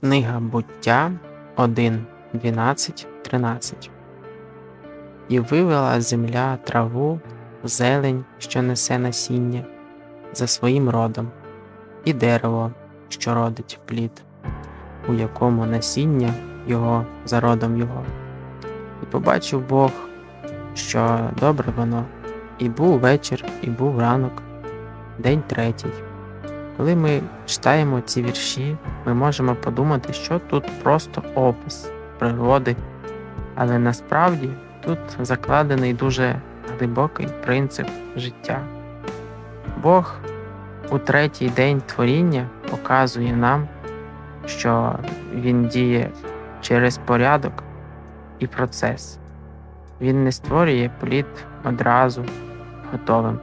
Книга буття 1, 12, 13 І вивела земля траву, зелень, що несе насіння, за своїм родом, і дерево, що родить плід, у якому насіння його за родом його. І побачив Бог, що добре воно, і був вечір, і був ранок, день третій. Коли ми читаємо ці вірші, ми можемо подумати, що тут просто опис природи, але насправді тут закладений дуже глибокий принцип життя. Бог у третій день творіння показує нам, що Він діє через порядок і процес. Він не створює плід одразу готовим.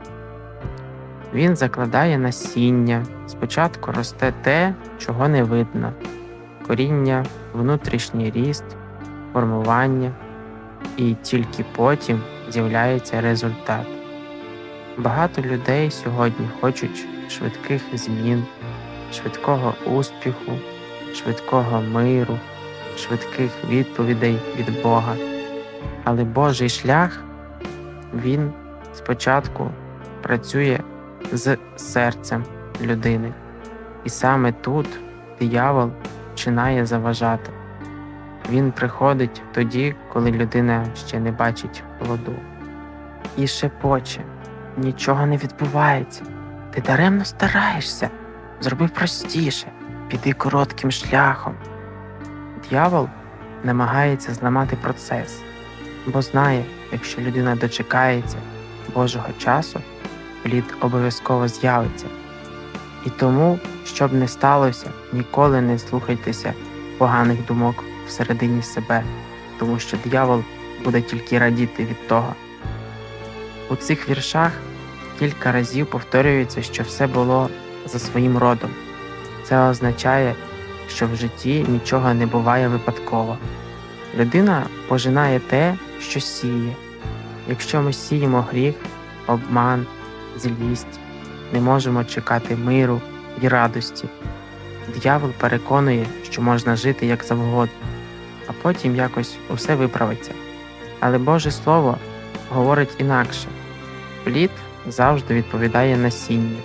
Він закладає насіння. Спочатку росте те, чого не видно: коріння, внутрішній ріст, формування, і тільки потім з'являється результат. Багато людей сьогодні хочуть швидких змін, швидкого успіху, швидкого миру, швидких відповідей від Бога. Але Божий шлях він спочатку працює з серцем людини. І саме тут диявол починає заважати. Він приходить тоді, коли людина ще не бачить плоду. І шепоче, нічого не відбувається. Ти даремно стараєшся, зроби простіше, піди коротким шляхом. Д'явол намагається зламати процес, бо знає, якщо людина дочекається Божого часу, плід обов'язково з'явиться. І тому, щоб не сталося, ніколи не слухайтеся поганих думок всередині себе, тому що диявол буде тільки радіти від того. У цих віршах кілька разів повторюється, що все було за своїм родом. Це означає, що в житті нічого не буває випадково. Людина пожинає те, що сіє. Якщо ми сіємо гріх, обман, злість, не можемо чекати миру і радості. Д'явол переконує, що можна жити як завгодно, а потім якось усе виправиться. Але Боже Слово говорить інакше плід завжди відповідає насінню.